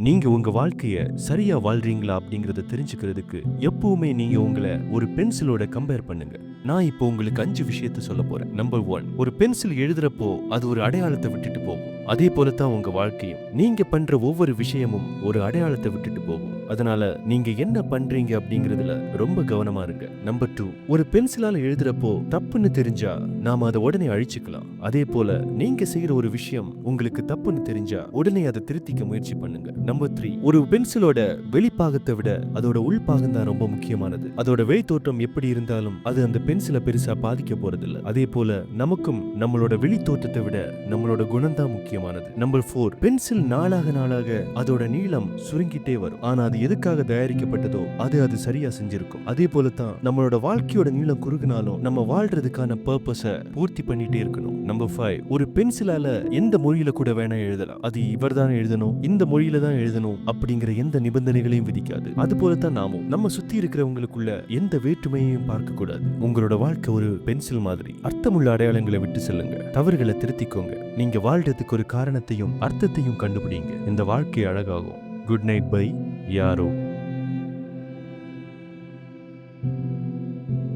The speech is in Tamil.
நீங்க உங்க வாழ்க்கைய சரியா வாழ்றீங்களா அப்படிங்கறத தெரிஞ்சுக்கிறதுக்கு எப்பவுமே நீங்க உங்களை ஒரு பென்சிலோட கம்பேர் பண்ணுங்க. நான் இப்போ உங்களுக்கு அஞ்சு விஷயத்த சொல்ல போறேன். நம்பர் ஒன் ஒரு பென்சில் எழுதுறப்போ அது ஒரு அடையாளத்தை விட்டுட்டு போகும். அதே போலத்தான் உங்க வாழ்க்கையும். நீங்க பண்ற ஒவ்வொரு விஷயமும் ஒரு அடையாளத்தை விட்டுட்டு போகும். அதனால நீங்க என்ன பண்றீங்க அப்படிங்கறதுல ரொம்ப கவனமா இருங்க. நம்பர் டூ ஒரு பென்சிலால எழுதுறப்போ தப்புன்னு தெரிஞ்சா நாம அதை உடனே அழிச்சுக்கலாம். அதே போல நீங்க செய்யற ஒரு விஷயம் உங்களுக்கு தப்புன்னு தெரிஞ்சா உடனே அதை திருத்திக்க முயற்சி பண்ணுங்க. நம்பர் த்ரீ ஒரு பென்சிலோட வெளிப்பாகத்தை விட அதோட உள்பாகம் தான் ரொம்ப முக்கியமானது. அதோட வெளித்தோற்றம் எப்படி இருந்தாலும் அது அந்த பென்சிலை பெருசா பாதிக்க போறதில்ல. அதே போல நமக்கும் நம்மளோட வெளித்தோற்றத்தை விட நம்மளோட குணம் தான் முக்கியமானது. நம்பர் ஃபோர் பென்சில் நாளாக நாளாக அதோட நீளம் சுருங்கிட்டே வரும். ஆனா அது எதுக்காக தயாரிக்கப்பட்டதோ அது அது சரியா செஞ்சிருக்கும். அதே போல தான் நம்மளோட வாழ்க்கையோட நீளம் குறுகினாலும் நம்ம வாழ்றதுக்கான பர்பஸ பூர்த்தி பண்ணிட்டே இருக்கணும். நம்பர் ஃபைவ் ஒரு பென்சிலால எந்த மொழியில கூட வேணா எழுதலாம். அது இவர் தான் எழுதணும் இந்த மொழியில தான் எழுதணும் அப்படிங்கிற எந்த நிபந்தனைகளையும் விதிக்காது. அது போல தான் நாமும் நம்ம சுத்தி இருக்கிறவங்களுக்குள்ள எந்த வேற்றுமையையும் பார்க்க கூடாது உங்களோட வாழ்க்கை ஒரு பென்சில் மாதிரி. அர்த்தமுள்ள அடையாளங்களை விட்டு செல்லுங்க. தவறுகளை திருத்திக்கோங்க. நீங்க வாழ்றதுக்கு ஒரு காரணத்தையும் அர்த்தத்தையும் கண்டுபிடிங்க. இந்த வாழ்க்கை அழகாகும். குட் நைட் பை யாரோ.